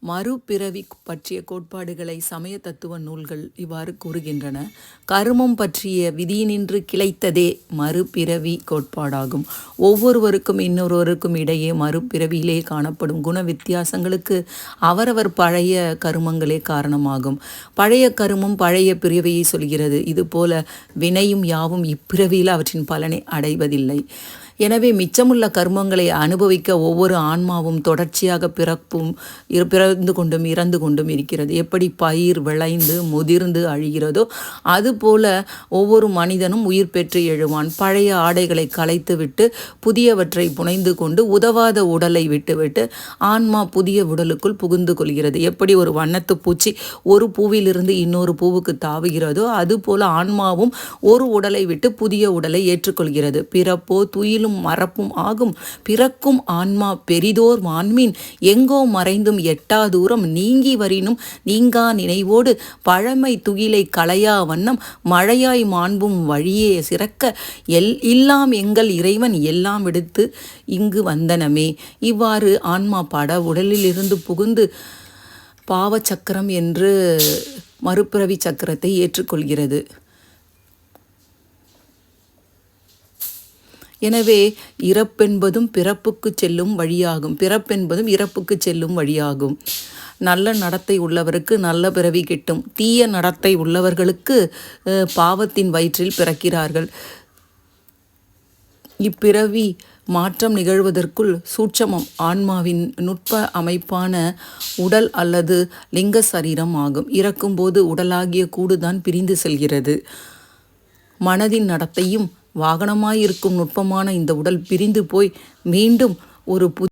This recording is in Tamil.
மறுபிறவி பற்றிய கோட்பாடுகளை சமய தத்துவ நூல்கள் இவ்வாறு கூறுகின்றன. கருமம் பற்றிய விதியினின்று கிளைத்ததே மறுபிறவி கோட்பாடாகும். ஒவ்வொருவருக்கும் இன்னொருவருக்கும் இடையே மறுபிறவியிலே காணப்படும் குண வித்தியாசங்களுக்கு அவரவர் பழைய கருமங்களே காரணமாகும். பழைய கருமம் பழைய பிறவியை சொல்கிறது. இதுபோல வினையும் யாவும் இப்பிறவியில் அவற்றின் பலனை அடைவதில்லை. எனவே மிச்சமுள்ள கர்மங்களை அனுபவிக்க ஒவ்வொரு ஆன்மாவும் தொடர்ச்சியாக பிறப்பும் இரு- பிறந்து கொண்டும் இறந்து கொண்டும் இருக்கிறது. எப்படி பயிர் விளைந்து முதிர்ந்து அழிகிறதோ அதுபோல ஒவ்வொரு மனிதனும் உயிர் பெற்று எழுவான். பழைய ஆடைகளை களைத்துவிட்டு புதியவற்றை புனைந்து கொண்டு உதவாத உடலை விட்டுவிட்டு ஆன்மா புதிய உடலுக்குள் புகுந்து கொள்கிறது. எப்படி ஒரு வண்ணத்து பூச்சி ஒரு பூவிலிருந்து இன்னொரு பூவுக்கு தாவுகிறதோ அதுபோல ஆன்மாவும் ஒரு உடலை விட்டு புதிய உடலை ஏற்றுக்கொள்கிறது. பிறப்போ துயிலும் மறப்பும் ஆகும். பிறக்கும் ஆன்மா பெரிதோர் வான்மீன் எங்கோ மறைந்தும் எட்டா தூரம் நீங்கி வரினும் நீங்கா நினைவோடு பழமை துகிலை களையா வண்ணம் மழையாய் மாண்பும் வழியே சிறக்க எல் இல்லாம் எங்கள் இறைவன் எல்லாம் விடுத்து இங்கு வந்தனமே. இவ்வாறு ஆன்மா பட உடலிலிருந்து புகுந்து பாவச்சக்கரம் என்று மறுபிறவி சக்கரத்தை ஏற்றுக்கொள்கிறது. எனவே இறப்பென்பதும் பிறப்புக்கு செல்லும் வழியாகும். பிறப்பென்பதும் இறப்புக்கு செல்லும் வழியாகும். நல்ல நடத்தை உள்ளவருக்கு நல்ல பிறவி கிட்டும். தீய நடத்தை உள்ளவர்களுக்கு பாவத்தின் வயிற்றில் பிறக்கிறார்கள். இப்பிறவி மாற்றம் நிகழ்வதற்குள் சூட்சமம். ஆன்மாவின் நுட்ப அமைப்பான உடல் அல்லது லிங்க சரீரம் ஆகும். இறக்கும்போது உடலாகிய கூடுதான் பிரிந்து செல்கிறது. மனதின் நடத்தையும் வாகனமாயிருக்கும் நுட்பமான இந்த உடல் பிரிந்து போய் மீண்டும் ஒரு பு